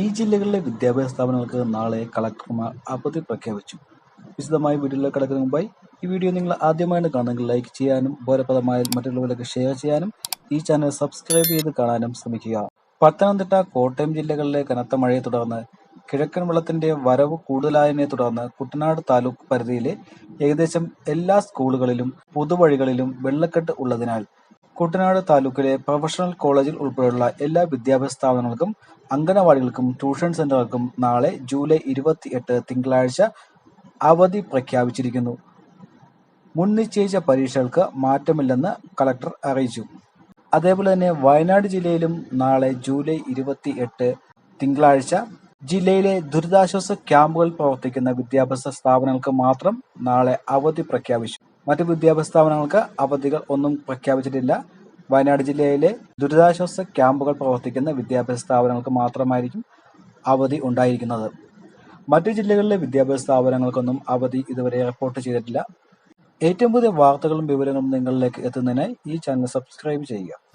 ഈ ജില്ലകളിലെ വിദ്യാഭ്യാസ സ്ഥാപനങ്ങൾക്ക് നാളെ കളക്ടർമാർ അവധി പ്രഖ്യാപിച്ചു. വിശദമായ വീഡിയോയിലേക്ക് കടക്കുന്നതിന് മുമ്പായി ഈ വീഡിയോ നിങ്ങൾ ആദ്യമായിട്ട് കാണുന്നെങ്കിൽ ലൈക്ക് ചെയ്യാനും ഉപകാരപ്രദമായാൽ മറ്റുള്ളവരിലേക്ക് ഷെയർ ചെയ്യാനും ഈ ചാനൽ സബ്സ്ക്രൈബ് ചെയ്ത് കാണാനും ശ്രമിക്കുക. പത്തനംതിട്ട, കോട്ടയം ജില്ലകളിലെ കനത്ത മഴയെ തുടർന്ന് കിഴക്കൻ വെള്ളത്തിന്റെ വരവ് കൂടുതലായതിനെ തുടർന്ന് കുട്ടനാട് താലൂക്ക് പരിധിയിലെ ഏകദേശം എല്ലാ സ്കൂളുകളിലും പൊതുവഴികളിലും വെള്ളക്കെട്ട് ഉള്ളതിനാൽ കുട്ടനാട് താലൂക്കിലെ പ്രൊഫഷണൽ കോളേജിൽ ഉൾപ്പെടെയുള്ള എല്ലാ വിദ്യാഭ്യാസ സ്ഥാപനങ്ങൾക്കും അംഗനവാടികൾക്കും ട്യൂഷൻ സെന്ററുകൾക്കും നാളെ ജൂലൈ ഇരുപത്തിഎട്ട് തിങ്കളാഴ്ച അവധി പ്രഖ്യാപിച്ചിരിക്കുന്നു. മുൻനിശ്ചയിച്ച പരീക്ഷകൾക്ക് മാറ്റമില്ലെന്ന് കളക്ടർ അറിയിച്ചു. അതേപോലെ തന്നെ വയനാട് ജില്ലയിലും നാളെ ജൂലൈ ഇരുപത്തിഎട്ട് തിങ്കളാഴ്ച ജില്ലയിലെ ദുരിതാശ്വാസ ക്യാമ്പുകളിൽ പ്രവർത്തിക്കുന്ന വിദ്യാഭ്യാസ സ്ഥാപനങ്ങൾക്ക് മാത്രം നാളെ അവധി പ്രഖ്യാപിച്ചു. മറ്റ് വിദ്യാഭ്യാസ സ്ഥാപനങ്ങൾക്ക് അവധികൾ ഒന്നും പ്രഖ്യാപിച്ചിട്ടില്ല. വയനാട് ജില്ലയിലെ ദുരിതാശ്വാസ ക്യാമ്പുകൾ പ്രവർത്തിക്കുന്ന വിദ്യാഭ്യാസ സ്ഥാപനങ്ങൾക്ക് മാത്രമായിരിക്കും അവധി ഉണ്ടായിരിക്കുന്നത്. മറ്റു ജില്ലകളിലെ വിദ്യാഭ്യാസ സ്ഥാപനങ്ങൾക്കൊന്നും അവധി ഇതുവരെ റിപ്പോർട്ട് ചെയ്തിട്ടില്ല. ഏറ്റവും പുതിയ വാർത്തകളും വിവരങ്ങളും നിങ്ങളിലേക്ക് എത്തുന്നതിനായി ഈ ചാനൽ സബ്സ്ക്രൈബ് ചെയ്യുക.